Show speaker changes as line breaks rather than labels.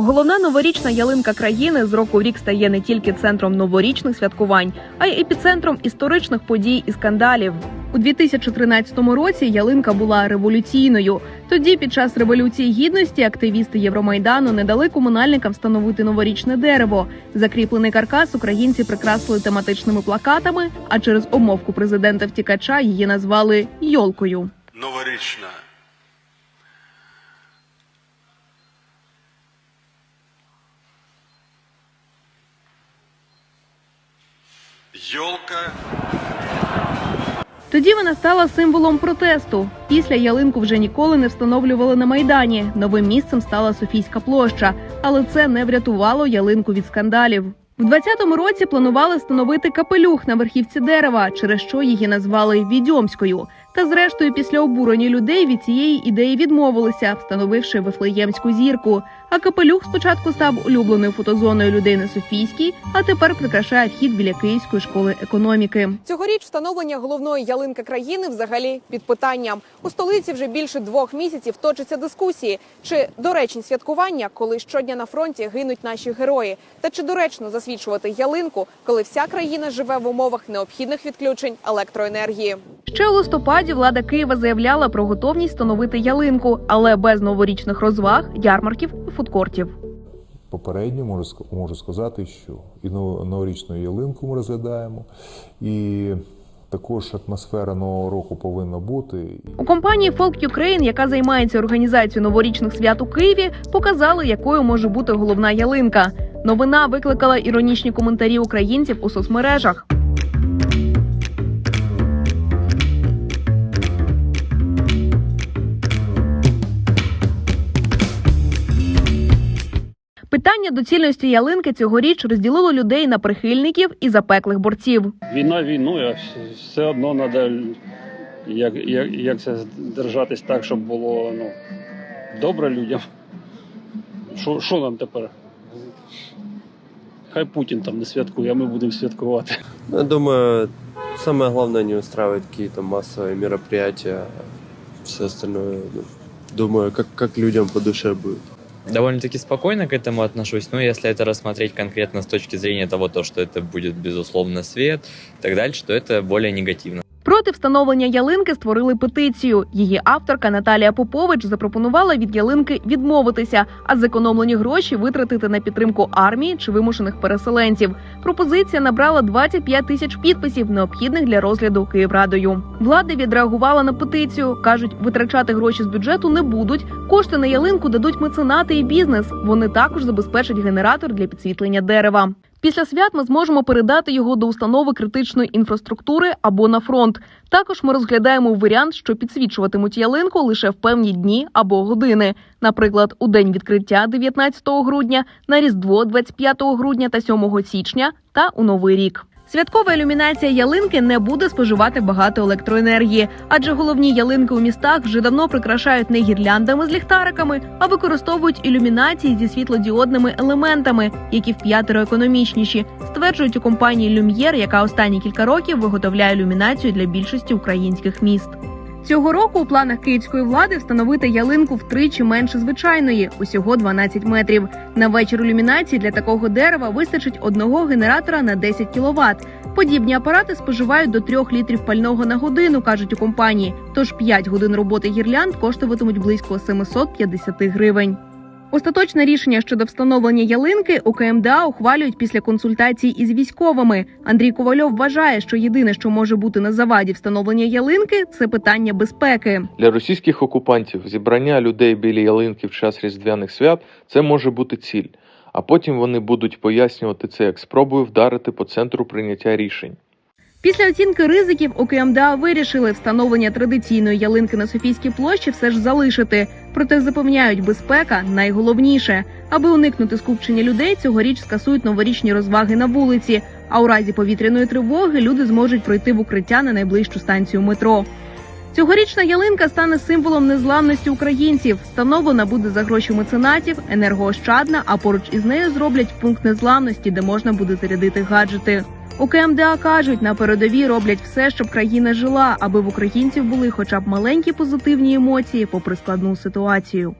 Головна новорічна ялинка країни з року в рік стає не тільки центром новорічних святкувань, а й епіцентром історичних подій і скандалів. У 2013 році ялинка була революційною. Тоді, під час революції гідності, активісти Євромайдану не дали комунальникам встановити новорічне дерево. Закріплений каркас українці прикрасили тематичними плакатами, а через обмовку президента втікача її назвали йолкою.
новорічна. Йолка
Тоді вона стала символом протесту. Після ялинку вже ніколи не встановлювали на майдані. Новим місцем стала Софійська площа, але це не врятувало ялинку від скандалів. В 20-му році планували встановити капелюх на верхівці дерева, через що її назвали Відьомською. Та зрештою, після обурення людей від цієї ідеї відмовилися, встановивши вифлеємську зірку. А капелюх спочатку став улюбленою фотозоною людей на Софійській, а тепер прикрашає вхід біля Київської школи економіки.
Цьогоріч встановлення головної ялинки країни взагалі під питанням. У столиці вже більше двох місяців точаться дискусії, чи доречні святкування, коли щодня на фронті гинуть наші герої, та чи доречно засвідчувати ялинку, коли вся країна живе в умовах необхідних відключень електроенергії.
Ще у листопаді влада Києва заявляла про готовність встановити ялинку, але без новорічних розваг, ярмарків і фудкортів.
Попередньо можу, можу сказати, що і новорічну ялинку ми розглядаємо, і також атмосфера нового року повинна бути.
У компанії Folk Ukraine, яка займається організацією новорічних свят у Києві, показали, якою може бути головна ялинка. Новина викликала іронічні коментарі українців у соцмережах. Питання доцільності ялинки цьогоріч розділило людей на прихильників і запеклих борців.
Війна війною, а все одно треба як, як, як це держатись так, щоб було ну, добре людям. Що, що нам тепер? Хай Путін там не святкує, а ми будемо святкувати.
Я думаю, самое главное не устраивать какие-то массовые мероприятия. Все остальное, ну, думаю, как, как людям по душе будет
довольно-таки спокойно к этому отношусь. Но если это рассмотреть конкретно с точки зрения того, то, что это будет, безусловно, свет и так дальше, то это более негативно.
Проти встановлення ялинки створили петицію. Її авторка Наталія Попович запропонувала від ялинки відмовитися, а зекономлені гроші витратити на підтримку армії чи вимушених переселенців. Пропозиція набрала 25 тисяч підписів, необхідних для розгляду Київрадою. Влада відреагувала на петицію. кажуть, витрачати гроші з бюджету не будуть. Кошти на ялинку дадуть меценати і бізнес. Вони також забезпечать генератор для підсвітлення дерева. Після свят ми зможемо передати його до установи критичної інфраструктури або на фронт. Також ми розглядаємо варіант, що підсвічуватимуть ялинку лише в певні дні або години. Наприклад, у день відкриття 19 грудня, на Різдво 25 грудня та 7 січня та у Новий рік. Святкова ілюмінація ялинки не буде споживати багато електроенергії, адже головні ялинки у містах вже давно прикрашають не гірляндами з ліхтариками, а використовують ілюмінації зі світлодіодними елементами, які вп'ятеро економічніші, стверджують у компанії Люм'єр, яка останні кілька років виготовляє ілюмінацію для більшості українських міст. Цього року у планах київської влади встановити ялинку втричі менше звичайної, усього 12 метрів. На вечір ілюмінації для такого дерева вистачить одного генератора на 10 кВт. Подібні апарати споживають до 3 літрів пального на годину, кажуть у компанії. Тож 5 годин роботи гірлянд коштуватимуть близько 750 гривень. Остаточне рішення щодо встановлення ялинки у КМДА ухвалюють після консультацій із військовими. Андрій Ковальов вважає, що єдине, що може бути на заваді встановлення ялинки, це питання безпеки.
Для російських окупантів зібрання людей біля ялинки в час різдвяних свят це може бути ціль, а потім вони будуть пояснювати це як спробою вдарити по центру прийняття рішень.
Після оцінки ризиків у КМДА вирішили встановлення традиційної ялинки на Софійській площі все ж залишити. Проте запевняють, безпека найголовніше. Аби уникнути скупчення людей, цьогоріч скасують новорічні розваги на вулиці. А у разі повітряної тривоги люди зможуть пройти в укриття на найближчу станцію метро. Цьогорічна ялинка стане символом незламності українців. Встановлена буде за гроші меценатів, енергоощадна, а поруч із нею зроблять пункт незламності, де можна буде зарядити гаджети. У КМДА кажуть, на передовій роблять все, щоб країна жила, аби в українців були хоча б маленькі позитивні емоції попри складну ситуацію.